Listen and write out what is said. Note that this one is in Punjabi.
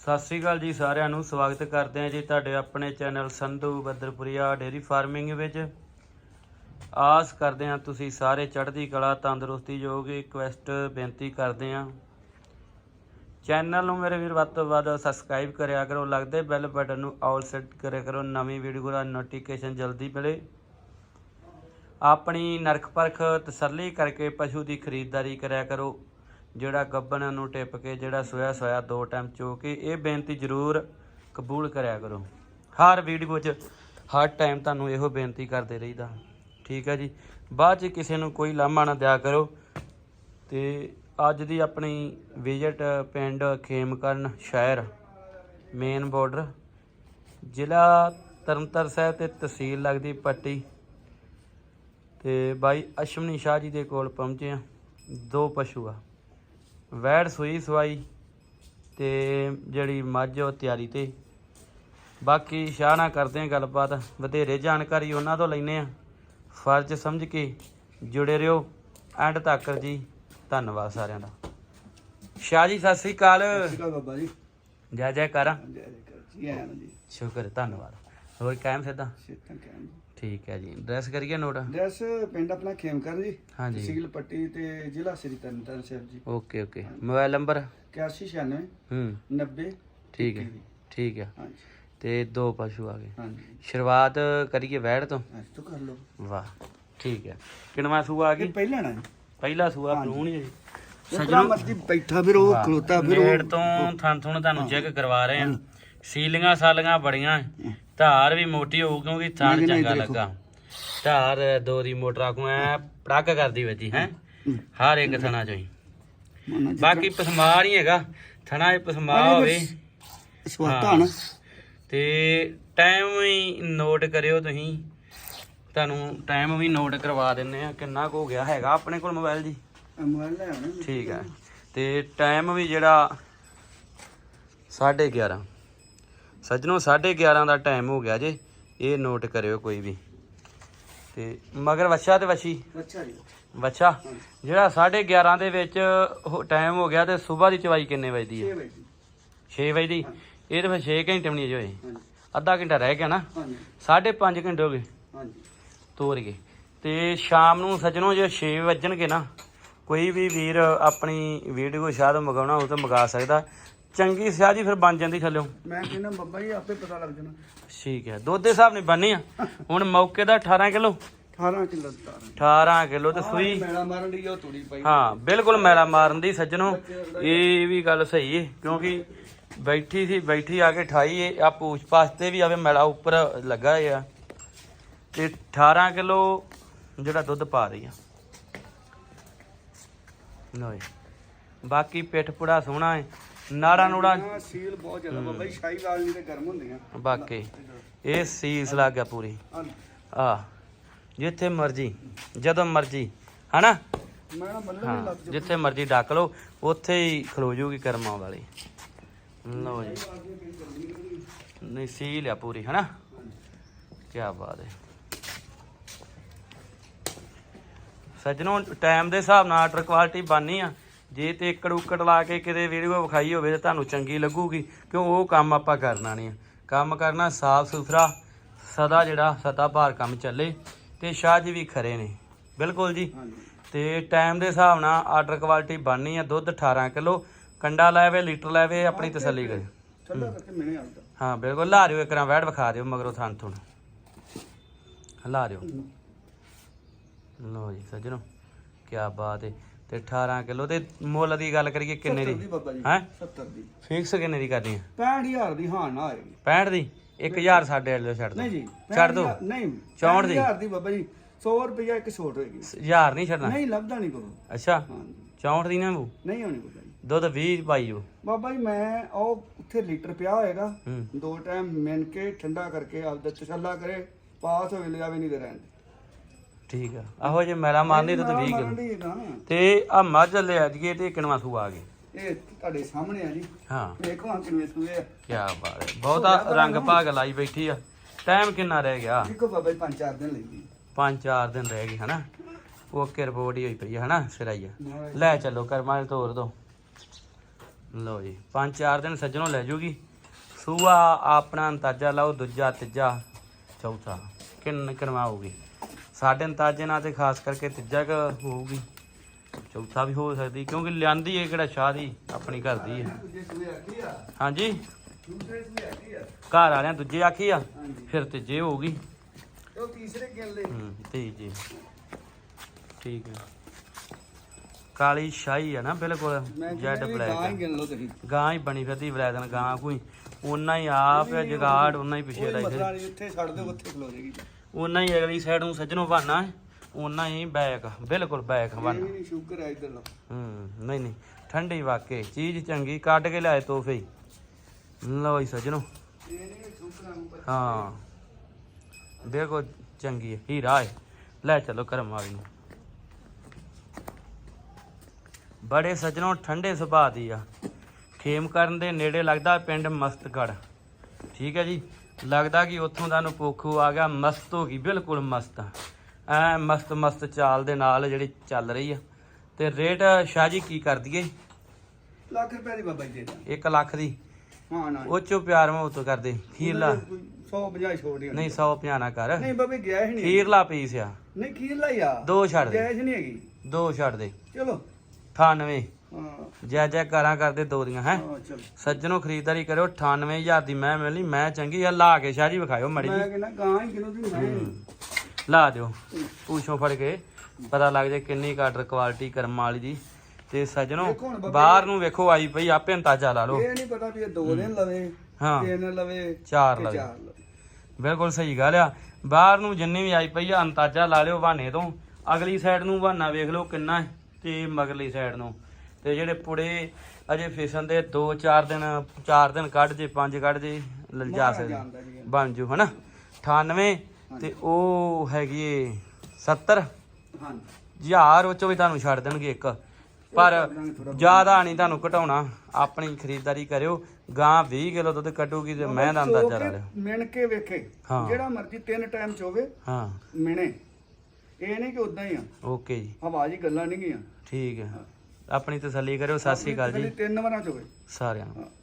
ਸਤਿ ਸ੍ਰੀ ਅਕਾਲ ਜੀ ਸਾਰਿਆਂ ਨੂੰ, ਸਵਾਗਤ ਕਰਦੇ ਹਾਂ ਜੀ ਤੁਹਾਡੇ ਆਪਣੇ channel Sandhu Badarpuria dairy farming ਵਿੱਚ। ਆਸ ਕਰਦੇ ਹਾਂ ਤੁਸੀਂ ਸਾਰੇ ਚੜ੍ਹਦੀ ਕਲਾ, ਤੰਦਰੁਸਤੀ ਯੋਗ ਰਿਕਵੈਸਟ ਬੇਨਤੀ ਕਰਦੇ ਹਾਂ। ਚੈਨਲ ਨੂੰ ਮੇਰੇ ਵੀਰ ਵੱਧ ਤੋਂ ਵੱਧ ਸਬਸਕ੍ਰਾਈਬ ਕਰਿਆ ਕਰੋ, ਲੱਗਦੇ ਬੈਲ ਬਟਨ ਨੂੰ ਆਲ ਸੈੱਟ ਕਰਿਆ ਕਰੋ, ਨਵੀਂ ਵੀਡੀਓ ਦਾ ਨੋਟੀਫਿਕੇਸ਼ਨ ਜਲਦੀ ਮਿਲੇ। ਆਪਣੀ ਨਰਖ ਪਰਖ ਤਸੱਲੀ ਕਰਕੇ ਪਸ਼ੂ ਦੀ ਖਰੀਦਦਾਰੀ ਕਰਿਆ ਕਰੋ। ਜਿਹੜਾ ਗੱਬਨ ਨੂੰ ਟਿਪ ਕੇ ਜਿਹੜਾ ਸੋਇਆ ਸੋਇਆ ਦੋ ਟਾਈਮ ਚੋ ਕੇ ਇਹ ਬੇਨਤੀ ਜ਼ਰੂਰ ਕਬੂਲ ਕਰਿਆ ਕਰੋ। ਹਰ ਵੀਡੀਓ 'ਚ ਹਰ ਟਾਈਮ ਤੁਹਾਨੂੰ ਇਹੋ ਬੇਨਤੀ ਕਰਦੇ ਰਹੀਦਾ। ਠੀਕ ਹੈ ਜੀ। ਬਾਅਦ 'ਚ ਕਿਸੇ ਨੂੰ ਕੋਈ ਲਾਮਾ ਨਾ ਦਿਆ ਕਰੋ। ਤੇ ਅੱਜ ਦੀ ਆਪਣੀ ਵਿਜ਼ਿਟ ਪਿੰਡ ਖੇਮਕਰਨ ਸ਼ਹਿਰ ਮੇਨ ਬਾਰਡਰ ਜ਼ਿਲ੍ਹਾ ਤਰਨਤਾਰਨ ਸਾਹਿਬ ਤੇ ਤਹਿਸੀਲ ਲੱਗਦੀ ਪੱਟੀ। ਤੇ ਬਾਈ ਅਸ਼ਵਨੀ ਸ਼ਾਹ ਜੀ ਦੇ ਕੋਲ ਪਹੁੰਚੇ ਆ ਦੋ ਪਸ਼ੂ ਆ। ਵੈੜ ਸੂਈ ਸਵਾਈ ਤੇ ਜਿਹੜੀ ਮੱਝ ਉਹ ਤਿਆਰੀ ਤੇ। ਬਾਕੀ ਸ਼ਾਹ ਨਾਲ ਕਰਦੇ ਆ ਗੱਲਬਾਤ ਵਧੇਰੇ ਜਾਣਕਾਰੀ ਉਹਨਾਂ ਤੋਂ ਲੈਨੇ ਆ। ਫਰਜ਼ ਸਮਝ ਕੇ ਜੁੜੇ ਰਹੋ। ਐਂਡ ਤੱਕ ਜੀ ਧੰਨਵਾਦ ਸਾਰਿਆਂ ਦਾ। ਸ਼ਾਹ ਜੀ ਸਤਿ ਸ੍ਰੀ ਅਕਾਲ। ਬਾਬਾ ਜੀ। ਜੈ ਜੈ ਕਰਾਂ ਜੈ ਜੈ? ਸ਼ੁਕਰ ਧੰਨਵਾਦ। ਹੋਰ ਕਾਇਮ ਸਿੱਧਾ? ਠੀਕ ਹੈ ਜੀ। ਡਰੈਸ ਕਰੀਏ ਨੋਟ? ਡਰੈਸ ਪਿੰਡ ਆਪਣਾ ਖੇਮਕਰ ਜੀ। ਹਾਂਜੀ। ਤਹਿਸੀਲ ਪੱਟੀ ਤੇ ਜ਼ਿਲ੍ਹਾ ਸ੍ਰੀ Tarn Taran Sahib ji. Okay okay. Mobile number? 8196 ਹੂੰ। 90 ਠੀਕ ਹੈ ਠੀਕ ਹੈ। ਹਾਂਜੀ। ਤੇ ਦੋ ਪਸ਼ੂ ਆ ਗਏ। ਹਾਂਜੀ। ਸ਼ੁਰੂਆਤ ਕਰੀਏ ਵੈੜ ਤੋਂ? ਅੱਜ ਤੋਂ ਕਰ ਲਓ। ਵਾਹ ਠੀਕ ਹੈ। ਕਿਨਵਾ ਸੂਆ ਆ ਇਹ ਗਈ ਪਹਿਲਾਂ ਨਾ ਜੀ। ਪਹਿਲਾ ਸੂਆ। ਭਰੂਣ ਜੀ। ਸਜਣਾ। ਮਰਜ਼ੀ ਬੈਠਾ ਫਿਰ ਉਹ ਖਲੋਤਾ ਫਿਰ ਉਹ। ਤੋਂ ਥਣ ਥਣ ਤੁਹਾਨੂੰ ਚੈੱਕ ਕਰਵਾ ਰਹੇ ਆ ਸੀਲੀਆਂ ਸਾਲੀਆਂ ਬੜੀਆਂ। ਧਾਰ ਵੀ ਮੋਟੀ ਹੋਊ ਕਿਉਂਕਿ ਥਣ ਨਹੀਂ, ਚੰਗਾ। ਲੱਗਾ। ਧਾਰ ਦੋ ਦੀ ਮੋਟਰਾਂ ਕੋ ਐ ਪੜਾਕ ਕਰਦੀ ਵੱਜੀ ਹੈ? ਹਰ ਇੱਕ ਥਣਾ ਚੋਂ ਹੀ। ਬਾਕੀ ਪਸਮਾ ਨਹੀਂ ਹੈਗਾ। ਥਣਾ 'ਚ ਪਸਮਾ ਹੋਵੇ। ਸਵਾਤਾ ਤੇ ਟਾਈਮ ਵੀ ਨੋਟ ਕਰਿਓ ਤੁਸੀਂ। ਤੁਹਾਨੂੰ ਟਾਈਮ ਵੀ ਨੋਟ ਕਰਵਾ ਦਿੰਨੇ ਆ। ਕਿੰਨਾ ਕੁ ਹੋ ਗਿਆ ਹੈਗਾ ਆਪਣੇ ਕੋਲ ਮੋਬਾਈਲ ਜੀ? ਮੋਬਾਈਲ ਲੈ ਆਉਣਾ ਠੀਕ ਹੈ। ਤੇ ਟਾਈਮ ਵੀ ਜਿਹੜਾ 11:30 ਸੱਜਣੋ 11:30 ਦਾ ਟਾਈਮ ਹੋ ਗਿਆ ਜੇ। ਇਹ ਨੋਟ ਕਰਿਓ ਕੋਈ ਵੀ। ਤੇ ਮਗਰ ਵੱਛਾ ਤੇ ਵੱਛੀ? ਅੱਛਾ ਜੀ। ਵੱਛਾ? ਜਿਹੜਾ 11:30 ਦੇ ਵਿੱਚ ਟਾਈਮ ਹੋ ਗਿਆ ਤੇ ਸਵੇਰ ਦੀ ਚਵਾਈ ਕਿੰਨੇ ਵਜੇ ਦੀ 6 ਹੈ ਵਜੇ 6 ਵਜੇ ਦੀ? ਇਹ ਤਾਂ ਫਿਰ 6 ਘੰਟੇ ਵੀ ਨਹੀਂ ਹੋਏ। ਅੱਧਾ ਘੰਟਾ ਰਹਿ ਗਿਆ ਨਾ? ਹਾਂਜੀ। 5.5 ਘੰਟੇ ਹੋ ਗਏ। ਹਾਂਜੀ। ਤੋਰ ਗਏ। ਤੇ ਸ਼ਾਮ ਨੂੰ ਸੱਜਣੋ ਜੇ 6 ਵੱਜਣਗੇ ਨਾ ਕੋਈ ਵੀ ਵੀਰ ਆਪਣੀ ਵੀਡੀਓ ਸ਼ਾਇਦ ਮੰਗਾਉਣਾ ਹੋ ਤਾਂ ਮੰਗਾ ਸਕਦਾ। ਚੰਗੀ ਸਿਆਹ ਜੀ ਫਿਰ ਬਣ ਜਾਂਦੀ ਥੱਲਿਓ। ਮੈਂ ਕਹਿੰਦਾ ਬੱਬਾ ਜੀ ਆਪੇ ਪਤਾ ਲੱਗ ਜਾਣਾ। ਠੀਕ ਹੈ ਦੁੱਧ ਦੇ ਹਿਸਾਬ ਨਾਲ ਬਣਨੀ ਆ। ਹੁਣ ਮੌਕੇ ਦਾ 18 ਕਿਲੋ। 18 ਕਿਲੋ ਤਾਰ 18 ਕਿਲੋ ਤੇ ਸੂਈ। ਮੇਲਾ ਮਾਰਨ ਦੀ ਉਹ ਤੁੜੀ ਪਈ ਹਾਂ ਬਿਲਕੁਲ ਮੈਲਾ ਮਾਰਨ ਦੀ ਸੱਜਣੋ। ਇਹ ਵੀ ਗੱਲ ਸਹੀ ਹੈ ਕਿਉਂਕਿ ਬੈਠੀ ਸੀ ਬੈਠੀ ਆ ਕੇ ਠਾਈ ਇਹ ਆ ਪੂਛ ਪਾਸ ਤੇ ਵੀ ਆਵੇ ਮੈਲਾ ਉੱਪਰ ਲੱਗਾ ਆ ਤੇ 18 ਕਿਲੋ ਜਿਹੜਾ ਦੁੱਧ ਪਾ ਰਹੀ ਆ। ਜੀ। ਬਾਕੀ ਪਿੱਠ ਪੁੜਾ ਸੋਹਣਾ ਹੈ ਨਾੜਾ ਨੂੜਾ ਸੀਲ ਬਹੁਤ ਜ਼ਿਆਦਾ ਬਾਬਾ ਜੀ ਸ਼ਾਹੀ ਵਾਲ ਨਹੀਂ ਤੇ ਗਰਮ ਹੁੰਦੀਆਂ ਬਾਕੀ ਇਹ ਸੀਸ ਲੱਗ ਗਿਆ ਪੂਰੀ। ਆ ਜਿੱਥੇ ਮਰਜ਼ੀ ਜਦੋਂ ਮਰਜ਼ੀ ਹਨਾ? ਹਾਂ ਜਿੱਥੇ ਮਰਜ਼ੀ ਡੱਕ ਲਓ ਉੱਥੇ ਹੀ ਖਲੋ ਜੂਗੀ ਕਰਮਾਂ ਵਾਲੀ। ਲਓ ਜੀ। ਨਹੀਂ ਸੀ ਲਿਆ ਪੂਰੀ ਹਨਾ? ਕੀ ਬਾਤ ਹੈ ਸੱਜਣੋ ਟਾਈਮ ਦੇ ਹਿਸਾਬ ਨਾਲ ਆਰਡਰ ਕੁਆਲਿਟੀ ਬਾਨੀ ਆ। ਜੇ ਤੇ ਏਕੜ ਉਕੜ ਲਾ ਕੇ ਕਿਤੇ ਵੀਡੀਓ ਵਿਖਾਈ ਹੋਵੇ ਤਾਂ ਤੁਹਾਨੂੰ ਚੰਗੀ ਲੱਗੂਗੀ ਕਿਉਂ ਉਹ ਕੰਮ ਆਪਾਂ ਕਰਨਾ ਨਹੀਂ ਕੰਮ ਕਰਨਾ ਸਾਫ਼ ਸੁਥਰਾ ਸਦਾ ਜਿਹੜਾ ਸਦਾ ਭਾਰ ਕੰਮ ਚੱਲੇ ਤੇ ਸ਼ਾਹ ਜੀ ਵੀ ਖਰੇ ਨੇ। ਬਿਲਕੁਲ ਜੀ। ਤੇ ਟਾਈਮ ਦੇ ਹਿਸਾਬ ਨਾਲ ਆਰਡਰ ਕੁਆਲਿਟੀ ਬਣਨੀ ਆ ਦੁੱਧ 18 ਕਿਲੋ ਕੰਡਾ ਲੈਵੇ ਲੀਟਰ ਲੈਵੇ ਆਪਣੀ ਤਸੱਲੀ ਕਰੇ। ਹਾਂ। ਬਿਲਕੁਲ ਲਾ ਦਿਓ ਇੱਕ ਰਾਂ ਵੈੜ ਵਿਖਾ ਦਿਓ ਮਗਰੋਂ ਥਣ ਥੁਣ। ਲਾ ਦਿਓ। ਲੋ ਜੀ ਸੱਜਣੋ ਕੀ ਬਾਤ ਹੈ ਤੇ 18 ਕਿਲੋ ਤੇ ਮੁੱਲ ਦੀ ਗੱਲ ਕਰੀਏ ਕਿੰਨੇ 70 ਦੀ ਦੀ ਬਾਬਾ ਜੀ। ਹੈ? 70 ਦੀ। ਫਿਕਸ ਕਿੰਨੇ ਦੀ ਕਰਨੀ ਆ? 65000 ਦੀ ਹਾਂ ਨਾ ਆਏਗੀ। 65 ਦੀ? 1000 ਸਾਡੇ ਵਾਲੇ ਛੱਡ ਦੋ। ਨਹੀਂ ਜੀ ਛੱਡ। 65 ਨਹੀਂ 64 ਦੀ। 65000 ਦੀ ਬਾਬਾ ਜੀ 100 ਰੁਪਇਆ ਇੱਕ ਛੋਟ ਹੋਏਗੀ। 1000 ਨਹੀਂ ਛੱਡਣਾ? ਨਹੀਂ ਲੱਭਦਾ ਨਹੀਂ ਬਾਬਾ ਅੱਛਾ। ਹਾਂਜੀ 64 ਦੀ ਨਾ ਬੂ? ਨਹੀਂ ਹੋਣੀ ਬਾਬਾ ਜੀ। ਦੁੱਧ 20 ਪਾਈ ਜੋ ਬਾਬਾ ਜੀ ਮੈਂ ਉਹ ਉੱਥੇ ਲੀਟਰ ਪਿਆ ਹੋਏਗਾ। ਹੂੰ। ਦੋ ਟਾਈਮ ਮਿਣ ਕੇ ਠੰਡਾ ਕਰਕੇ ਆਪਦਾ ਤਸੱਲਾ ਕਰੇ ਪਾਸ ਹੋਵੇ ਲਿਆ ਵੀ ਨਹੀਂ ਦੇ ਰਹਿਣ ਠੀਕ ਆ। ਆਹੋ ਜੇ ਮੈਲਾ ਮਾਰਨੀ 20 ਕਿਲੋ ਮਰਨ ਤੇ। ਆ ਮੱਝ ਲੈ ਜੀਏ ਤੇ ਕਿਨਵਾ ਸੂ ਆ ਗਏ ਇਹ ਤੁਹਾਡੇ ਸਾਹਮਣੇ ਆ ਜੀ। ਹਾਂ। ਵੇਖੋ ਹਾਂ ਕਿੰਨੇ ਸੂਏ ਆ। ਕੀ ਬਾਤ ਹੈ। ਬਹੁਤਾ ਰੰਗ ਭਾਗ ਲਾਈ ਬੈਠੀ ਆ। ਟਾਈਮ ਕਿੰਨਾ ਰਹਿ ਗਿਆ? ਦੇਖੋ ਬਾਬਾ ਜੀ ਪੰਜ ਚਾਰ ਦਿਨ ਲੱਗੀ ਪੰਜ ਚਾਰ ਦਿਨ ਰਹਿ ਗਏ ਹਨਾ? ਓਕੇ ਰਿਪੋਰਟ ਹੀ ਹੋਈ ਪਈ ਆ ਹਨਾ ਲੈ ਚੱਲੋ ਕਰਮਾਂ ਤੋਰ ਦੋ ਲਓ ਜੀ ਪੰਜ ਚਾਰ ਦਿਨ ਸੱਜਣੋਂ ਲੈ ਜੂਗੀ। ਸੂਆ ਆਪਣਾ ਅੰਦਾਜ਼ਾ ਲਾਓ ਦੂਜਾ ਤੀਜਾ ਚੌਥਾ। ਕਿੰਨ ਕਿੰਨਵਾ ਹੋਊਗੀ ਸਾਡੇ ਅੰਦਾਜ਼ੇ ਨਾਲ ਤੇ ਖਾਸ ਕਰਕੇ ਤੀਜਾ ਕ ਹੋਊਗੀ ਚੌਥਾ ਵੀ ਹੋ ਸਕਦੀ ਕਿਉਂਕਿ ਲਿਆਂਦੀ ਹੈ ਕਿਹੜਾ ਸ਼ਾਹ ਦੀ ਆਪਣੀ ਘਰ ਦੀ ਹੈ। ਆ। ਹਾਂਜੀ? ਆ। ਘਰ ਵਾਲਿਆਂ ਦੂਜੇ ਆਖੀ ਆ ਫਿਰ ਤੀਜੇ ਹੋਊਗੀ। ਉਹ ਤੀਸਰੇ ਗਿਣ ਲੈ ਹੂੰ ਤੀਜੇ। ਠੀਕ ਹੈ। ਕਾਲੀ ਸ਼ਾਹੀ ਹੈ ਨਾ ਬਿਲਕੁਲ ਜੈਡ ਬਲੈਕ ਗਾਂ ਹੀ ਬਣੀ ਫਿਰਦੀ ਵਲੈਦਨ ਗਾਂ ਕੋਈ। ਉਨਾ ਹੀ ਆਪ ਹੈ ਜਗਾੜ ਉਨਾ ਹੀ ਪਿੱਛੇ ਨਹੀਂ ਇੱਥੇ ਛੱਡ ਦਿਓ ਉੱਥੇ ਖਲੋ ਜਾਏਗੀ। ਉਨਾ ਹੀ ਅਗਲੀ ਸਾਈਡ ਨੂੰ ਸੱਜਣੋਂ ਬਹਾਨਾ ਉਨਾ ਹੀ ਬੈਕ ਬਿਲਕੁਲ ਬੈਕ ਬਹਾਨਾ। ਨਹੀਂ ਸ਼ੂਗਰ ਹੈ ਇਧਰ ਹੂੰ ਨਹੀਂ ਨਹੀਂ ਠੰਡੀ ਵਾਕੇ ਚੀਜ਼ ਚੰਗੀ ਕੱਢ ਕੇ ਲਿਆਏ ਤੋਹਫੇ ਹੀ। ਲਓ ਜੀ ਸੱਜਣੋ। ਹਾਂ ਬਿਲਕੁਲ ਚੰਗੀ ਹੈ ਹੀਰਾ ਹੈ। ਲੈ ਚਲੋ ਕਰਮ ਵਾਲੀ ਨੂੰ। ਬੜੇ ਸੱਜਣੋਂ ਠੰਡੇ ਸੁਭਾਅ ਦੀ ਆ। ਖੇਮ ਕਰਨ ਦੇ ਨੇੜੇ ਲੱਗਦਾ ਪਿੰਡ ਮਸਤਗੜ ਠੀਕ ਹੈ ਜੀ? ਲੱਗਦਾ ਕਿ ਉੱਥੋਂ ਦਾ ਨੂੰ ਪੋਖੂ ਆ ਗਿਆ ਮਸਤ ਹੋ ਗਈ ਬਿਲਕੁਲ ਮਸਤ। ਐ ਮਸਤ ਮਸਤ ਚਾਲ ਦੇ ਨਾਲ ਜਿਹੜੀ ਚੱਲ ਰਹੀ ਆ। ਤੇ ਰੇਟ ਸ਼ਾਹ ਜੀ ਕੀ ਕਰ ਦਈਏ? ਲੱਖ ਰੁਪਏ ਦੀ ਬਾਬਾ ਜੀ ਦੇ 1 ਲੱਖ ਦੀ? ਹਾਂ ਨਾ ਉਹ ਚੋਂ ਪਿਆਰ ਮੁਹੱਬਤ ਕਰਦੇ ਖੀਰਲਾ 150 ਛੋੜ ਨਹੀਂ 150 ਨਾ ਕਰ। ਨਹੀਂ ਬਾਬੇ ਗਿਆ ਹੀ ਨਹੀਂ ਖੀਰਲਾ ਪੀਸ ਆ। ਨਹੀਂ ਖੀਰਲਾ ਹੀ ਆ। ਦੋ ਛੱਡ ਦੇ। ਜਾਇਜ਼ ਨਹੀਂ ਹੈਗੀ। ਦੋ ਛੱਡ ਦੇ। ਚਲੋ। 98 ਹਾਂ ਜੈ ਜੈ ਕਰਾਂ ਕਰਦੇ ਦੋ ਦੀਆਂ ਹੈ ਸੱਜਣੋ ਖਰੀਦਦਾਰੀ ਕਰਿਓ 98000 ਦੀ ਮੈਂ ਮਿਲਣੀ ਮੈਂ ਚੰਗੀ ਆ ਲਾ ਕੇ ਸ਼ਾਹ ਜੀ ਵਿਖਾਇਓ ਮੜੀ ਮੈਂ ਕਹਿੰਦਾ ਗਾਂ ਹੀ ਕਿਲੋ ਦੀ ਮੈਂ ਲਾ ਦਿਓ। ਪੂਛੋਂ ਫੜ ਕੇ ਪਤਾ ਲੱਗ ਜਾਏ ਕਿੰਨੀ ਕਾਟਰ ਕੁਆਲਿਟੀ ਕਰਮ ਵਾਲੀ ਦੀ ਤੇ ਸੱਜਣੋ ਬਾਹਰ ਨੂੰ ਵੇਖੋ ਆਈ ਪਈ ਆਪੇ ਅੰਦਾਜ਼ਾ ਲਾ ਲਓ। ਇਹ ਨਹੀਂ ਪਤਾ ਵੀ ਇਹ ਦੋ ਦਿਨ ਲਵੇ ਹਾਂ। ਤਿੰਨ ਲਵੇ ਚਾਰ ਲਵੇ। ਬਿਲਕੁਲ ਸਹੀ ਗੱਲ ਆ। ਬਾਹਰ ਨੂੰ ਜਿੰਨੀ ਵੀ ਆਈ ਪਈ ਆ ਅੰਦਾਜ਼ਾ ਲਾ ਲਿਓ ਬਹਾਨੇ ਤੋਂ। ਅਗਲੀ ਸਾਈਡ ਨੂੰ ਬਹਾਨਾ ਵੇਖ ਲਓ ਕਿੰਨਾ ਤੇ ਮਗਰਲੀ ਸਾਈਡ ਨੂੰ। ਤੇ ਜਿਹੜੇ ਪੁੜੇ ਅਜੇ ਫਿਸਣ ਦੇ 2-4 ਦਿਨ 4 ਦਿਨ ਕੱਢ ਜੇ 5 ਕੱਢ ਜੇ ਲ- ਜਾ ਮਾਰਾ ਸਕਦੇ। ਬਣ ਜੂ ਹਨਾ? 98 ਤੇ ਉਹ ਹੈਗੀ ਏ 70 ਹਾਂ ਹਜ਼ਾਰ ਉਹ ਚੋਂ ਵੀ ਤੁਹਾਨੂੰ ਛੱਡ ਦੇਣਗੇ ਇੱਕ। ਪਰ ਜ਼ਿਆਦਾ ਨਹੀਂ ਤੁਹਾਨੂੰ ਘਟਾਉਣਾ। ਆਪਣੀ ਖਰੀਦਦਾਰੀ ਕਰਿਓ। ਗਾਂ 20 ਕਿਲੋ ਦੁੱਧ ਕੱਢੂਗੀ ਤੇ ਮੈਂ ਦਾ ਅੰਦਾਜ਼ਾ ਲਾ ਲਿਓ। ਮਿਣ ਕੇ ਵੇਖੇ। ਜਿਹੜਾ ਮਰਜ਼ੀ ਤਿੰਨ ਟਾਈਮ ਚ ਹੋਵੇ ਹਾਂ। ਮਿਣੇ। ਇਹ ਨਹੀਂ ਕਿ ਉਦਾਂ ਹੀ ਆ। ਓਕੇ ਜੀ। ਹਵਾ ਜੀ ਗੱਲਾਂ ਨਹੀਂ ਗੀਆਂ ਠੀਕ ਹੈ। ਆਪਣੀ ਤਸੱਲੀ ਕਰਿਓ ਸਤਿ ਸ਼੍ਰੀ ਅਕਾਲ ਜੀ। ਤਿੰਨ ਵਾਰਾਂ ਚ ਹੋਵੇ ਸਾਰਿਆਂ ਨੂੰ।